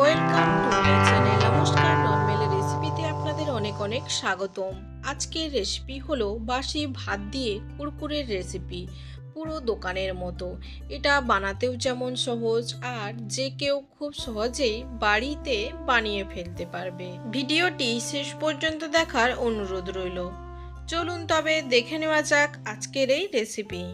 Welcome to my channel নমস্কার normal রেসিপিতে আপনাদের অনেক অনেক স্বাগতম। আজকের রেসিপি হলো বাসি ভাত দিয়ে কুরকুরের রেসিপি পুরো দোকানের মতো। এটা বানাতেও যেমন সহজ, আর যে কেউ খুব সহজেই বাড়িতে বানিয়ে ফেলতে পারবে। ভিডিওটি শেষ পর্যন্ত দেখার অনুরোধ রইল। চলুন তবে দেখে নেওয়া যাক আজকের এই রেসিপি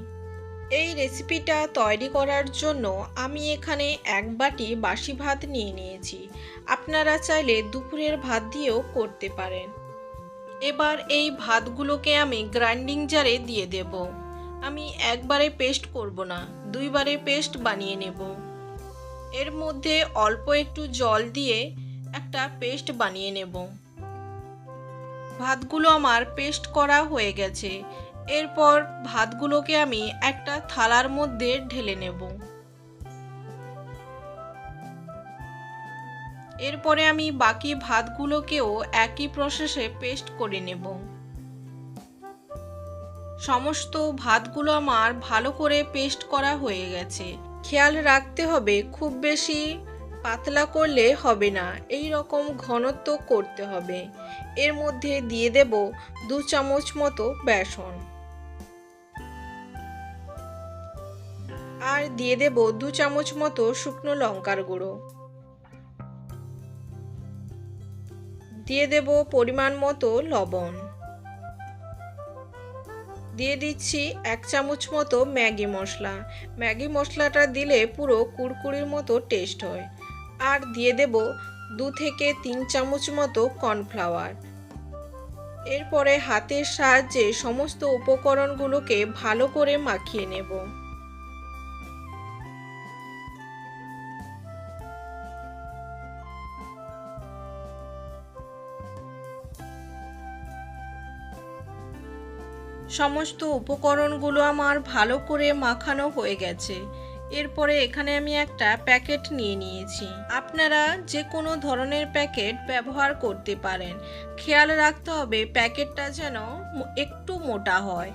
এই রেসিপিটা তৈরি করার জন্য আমি এখানে এক বাটি বাসি ভাত নিয়ে নিয়েছি। আপনারা চাইলে দুপুরের ভাত দিয়েও করতে পারেন। এবার এই ভাতগুলোকে আমি গ্রাইন্ডিং জারে দিয়ে দেব। আমি একবারে পেস্ট করব না, দুইবারে পেস্ট বানিয়ে নেব। এর মধ্যে অল্প একটু জল দিয়ে একটা পেস্ট বানিয়ে নেব। ভাতগুলো আমার পেস্ট করা হয়ে গেছে। এরপর ভাতগুলোকে আমি একটা থালার মধ্যে ঢেলে নেব। এরপরে আমি বাকি ভাতগুলোকেও একই প্রসেসে পেস্ট করে নেব। সমস্ত ভাতগুলো আমার ভালো করে পেস্ট করা হয়ে গেছে। খেয়াল রাখতে হবে, খুব বেশি পাতলা করলে হবে না, এই রকম ঘনত্ব করতে হবে। এর মধ্যে দিয়ে দেব দু চামচ মতো বেসন। আর দিয়ে দেব দু চামচ মতো শুকনো লঙ্কার গুঁড়ো। দিয়ে দেব পরিমাণ মতো লবণ। দিয়ে দিচ্ছি এক চামচ মতো ম্যাগি মশলা। ম্যাগি মশলাটা দিলে পুরো কুড়কুড়ির মতো টেস্ট হয়। আর দিয়ে দেব দু থেকে তিন চামচ মতো কর্নফ্লাওয়ার। এরপরে হাতের সাহায্যে সমস্ত উপকরণগুলোকে ভালো করে মাখিয়ে নেব। সমস্ত উপকরণগুলো আমার ভালো করে মাখানো হয়ে গেছে। এরপরে এখানে আমি একটা প্যাকেট নিয়ে নিয়েছি। আপনারা যে কোনো ধরনের প্যাকেট ব্যবহার করতে পারেন। খেয়াল রাখতে হবে প্যাকেটটা যেন একটু মোটা হয়।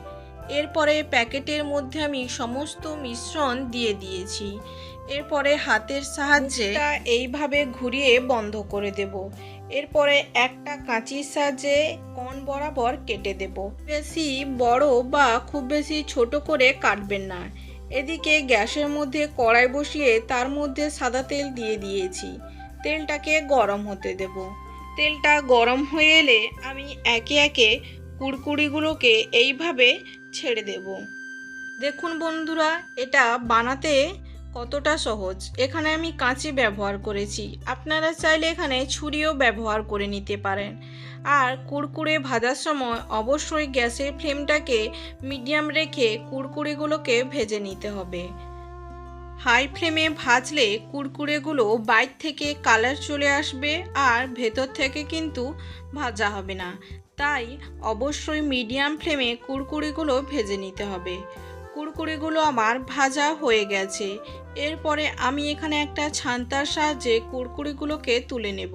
এরপরে প্যাকেটের মধ্যে আমি সমস্ত মিশ্রণ দিয়ে দিয়েছি। এরপরে হাতের সাহায্যে এইভাবে ঘুরিয়ে বন্ধ করে দেব। এরপরে একটা কাঁচির সাহায্যে কন বরাবর কেটে দেব। বেশি বড় বা খুব বেশি ছোট করে কাটবেন না। এদিকে গ্যাসের মধ্যে কড়াই বসিয়ে তার মধ্যে সাদা তেল দিয়ে দিয়েছি। তেলটাকে গরম হতে দেব। তেলটা গরম হয়ে এলে আমি একে একে কুড়কুড়িগুলোকে এইভাবে ছেড়ে দেব। দেখুন বন্ধুরা, এটা বানাতে কতটা সহজ? এখানে আমি কাঁচি ব্যবহার করেছি। আপনারা চাইলে এখানে ছুরিও ব্যবহার করে নিতে পারেন। আর কুড়কুড়ে ভাজার সময় অবশ্যই গ্যাসের ফ্লেমটাকে মিডিয়াম রেখে কুড়কুড়েগুলোকে ভেজে নিতে হবে। হাই ফ্লেমে ভাজলে কুড়কুড়েগুলো বাইর থেকে কালার চলে আসবে আর ভেতর থেকে কিন্তু ভাজা হবে না। তাই অবশ্যই মিডিয়াম ফ্লেমে কুড়কুড়িগুলো ভেজে নিতে হবে। কুড়কুড়িগুলো আমার ভাজা হয়ে গেছে। এরপরে আমি এখানে একটা ছান্তার সাহায্যে কুড়কুড়িগুলোকে তুলে নেব।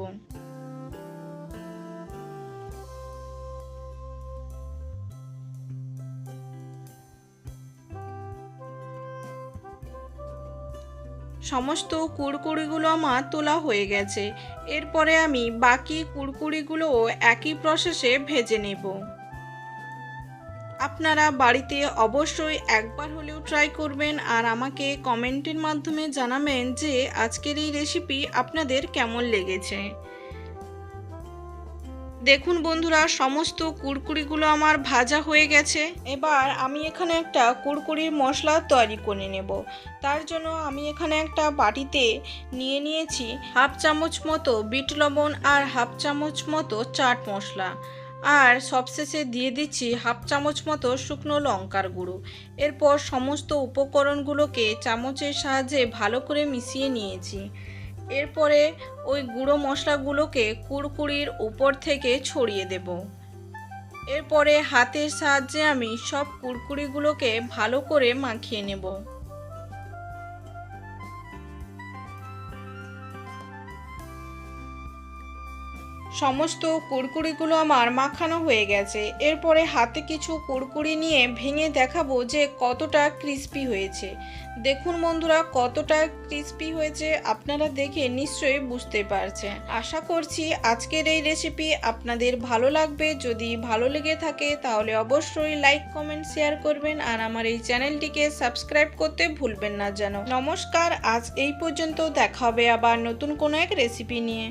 সমস্ত কুরকুরিগুলো আমার তোলা হয়ে গেছে। এরপরে আমি বাকি কুড়কুড়িগুলোও একই প্রসেসে ভেজে নেব। আপনারা বাড়িতে অবশ্যই একবার হলেও ট্রাই করবেন আর আমাকে কমেন্টের মাধ্যমে জানাবেন যে আজকের এই রেসিপি আপনাদের কেমন লেগেছে। দেখুন বন্ধুরা, সমস্ত কুড়কুড়িগুলো আমার ভাজা হয়ে গেছে। এবার আমি এখানে একটা কুড়কুড়ির মশলা তৈরি করে নেব। তার জন্য আমি এখানে একটা বাটিতে নিয়ে নিয়েছি হাফ চামচ মতো বিট লবণ আর হাফ চামচ মতো চাট মশলা। আর সবশেষে দিয়ে দিচ্ছি হাফ চামচ মতো শুকনো লঙ্কার গুঁড়ো। এরপর সমস্ত উপকরণগুলোকে চামচের সাহায্যে ভালো করে মিশিয়ে নিয়েছি। এরপরে ওই গুঁড়ো মশলাগুলোকে কুড়কুড়ির উপর থেকে ছড়িয়ে দেব। এরপরে হাতের সাহায্যে আমি সব কুড়কুড়িগুলোকে ভালো করে মাখিয়ে নেব। সমস্ত কুড়কুড়িগুলো আমার মাখানো হয়ে গেছে। এরপরে হাতে কিছু কুড়কুড়ি নিয়ে ভেঙে দেখাবো যে কতটা ক্রিস্পি হয়েছে। দেখুন বন্ধুরা, কতটা ক্রিস্পি হয়েছে, আপনারা দেখে নিশ্চয়ই বুঝতে পারছেন। আশা করছি আজকের এই রেসিপি আপনাদের ভালো লাগবে। যদি ভালো লেগে থাকে, তাহলে অবশ্যই লাইক কমেন্ট শেয়ার করবেন আর আমার এই চ্যানেলটিকে সাবস্ক্রাইব করতে ভুলবেন না যেন। নমস্কার, আজ এই পর্যন্ত দেখা হবে আবার নতুন কোনো এক রেসিপি নিয়ে।